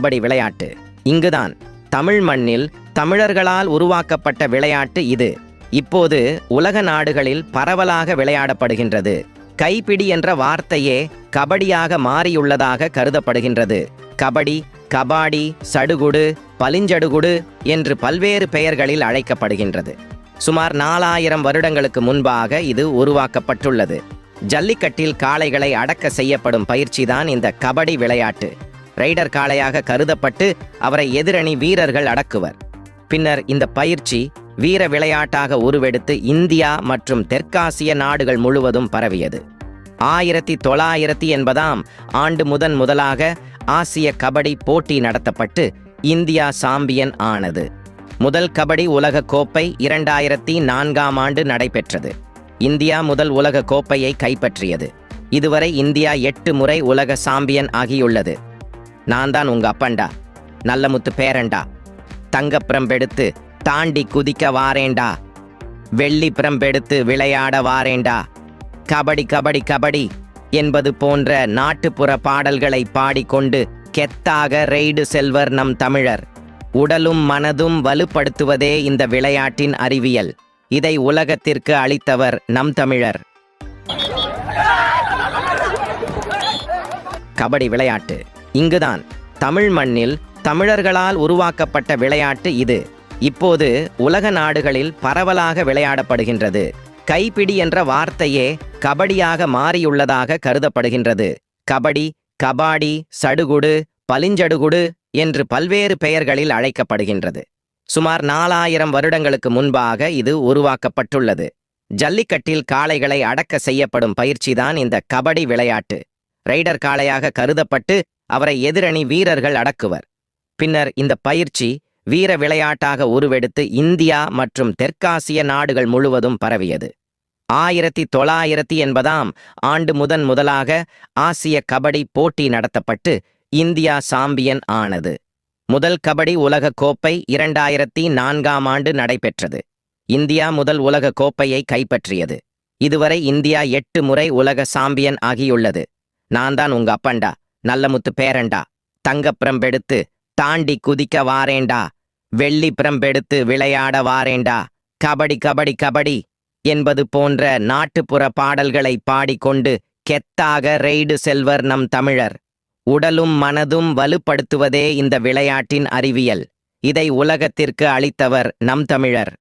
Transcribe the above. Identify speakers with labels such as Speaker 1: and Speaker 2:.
Speaker 1: கபடி விளையாட்டு. இங்குதான் தமிழ் மண்ணில் தமிழர்களால் உருவாக்கப்பட்ட விளையாட்டு இது. இப்போது உலக நாடுகளில் பரவலாக விளையாடப்படுகின்றது. கைப்பிடி என்ற வார்த்தையே கபடியாக மாறியுள்ளதாக கருதப்படுகின்றது. கபடி கபாடி சடுகுடு பளிஞ்சடுகுடு என்று பல்வேறு பெயர்களில் அழைக்கப்படுகின்றது. சுமார் நாலாயிரம் வருடங்களுக்கு முன்பாக இது உருவாக்கப்பட்டுள்ளது. ஜல்லிக்கட்டில் காளைகளை அடக்க செய்யப்படும் பயிற்சிதான் இந்த கபடி விளையாட்டு. ரைடர் காளையாக கருதப்பட்டு அவரை எதிரணி வீரர்கள் அடக்குவர். பின்னர் இந்த பயிற்சி வீர விளையாட்டாக உருவெடுத்து இந்தியா மற்றும் தெற்காசிய நாடுகள் முழுவதும் பரவியது. ஆயிரத்தி தொள்ளாயிரத்தி எண்பதாம் ஆண்டு முதன் முதலாக ஆசிய கபடி போட்டி நடத்தப்பட்டு இந்தியா சாம்பியன் ஆனது. முதல் கபடி உலக கோப்பை இரண்டாயிரத்தி நான்காம் ஆண்டு நடைபெற்றது. இந்தியா முதல் உலக கோப்பையை கைப்பற்றியது. இதுவரை இந்தியா எட்டு முறை உலக சாம்பியன் ஆகியுள்ளது. நான் தான் உங்க அப்பன்டா. நல்லமுத்து பேரண்டா தங்கப்பிரம்பெடுத்து தாண்டி குதிக்க வாரேண்டா வெள்ளி பிரம்பெடுத்து விளையாட வாரேண்டா கபடி கபடி கபடி என்பது போன்ற நாட்டுப்புற பாடல்களை பாடிக்கொண்டு கெத்தாக ரெய்டு செல்வர் நம் தமிழர். உடலும் மனதும் வலுப்படுத்துவதே இந்த விளையாட்டின் அறிவியல். இதை உலகத்திற்கு அளித்தவர் நம் தமிழர். கபடி விளையாட்டு. இங்குதான் தமிழ் மண்ணில் தமிழர்களால் உருவாக்கப்பட்ட விளையாட்டு இது. இப்போது உலக நாடுகளில் பரவலாக விளையாடப்படுகின்றது. கைப்பிடி என்ற வார்த்தையே கபடியாக மாறியுள்ளதாக கருதப்படுகின்றது. கபடி கபாடி சடுகுடு பளிஞ்சடுகுடு என்று பல்வேறு பெயர்களில் அழைக்கப்படுகின்றது. சுமார் நாலாயிரம் வருடங்களுக்கு முன்பாக இது உருவாக்கப்பட்டுள்ளது. ஜல்லிக்கட்டில் காளைகளை அடக்க செய்யப்படும் பயிற்சிதான் இந்த கபடி விளையாட்டு. ரைடர் காளையாக கருதப்பட்டு அவரை எதிரணி வீரர்கள் அடக்குவர். பின்னர் இந்த பயிற்சி வீர விளையாட்டாக உருவெடுத்து இந்தியா மற்றும் தெற்காசிய நாடுகள் முழுவதும் பரவியது. ஆயிரத்தி தொள்ளாயிரத்தி எண்பதாம் ஆண்டு முதன் முதலாக ஆசிய கபடி போட்டி நடத்தப்பட்டு இந்தியா சாம்பியன் ஆனது. முதல் கபடி உலக கோப்பை இரண்டாயிரத்தி நான்காம் ஆண்டு நடைபெற்றது. இந்தியா முதல் உலக கோப்பையை கைப்பற்றியது. இதுவரை இந்தியா எட்டு முறை உலக சாம்பியன் ஆகியுள்ளது. நான் தான் உங்க அப்பண்டா. நல்லமுத்து பேரண்டா. தங்கப்பிரம்பெடுத்து தாண்டி குதிக்க வாரேண்டா. வெள்ளி பிரம்பெடுத்து விளையாட வாரேண்டா. கபடி கபடி கபடி என்பது போன்ற நாட்டுப்புற பாடல்களை பாடிக்கொண்டு கெத்தாக ரெய்டு செல்வர் நம் தமிழர். உடலும் மனதும் வலுப்படுத்துவதே இந்த விளையாட்டின் அறிவியல். இதை உலகத்திற்கு அளித்தவர் நம் தமிழர்.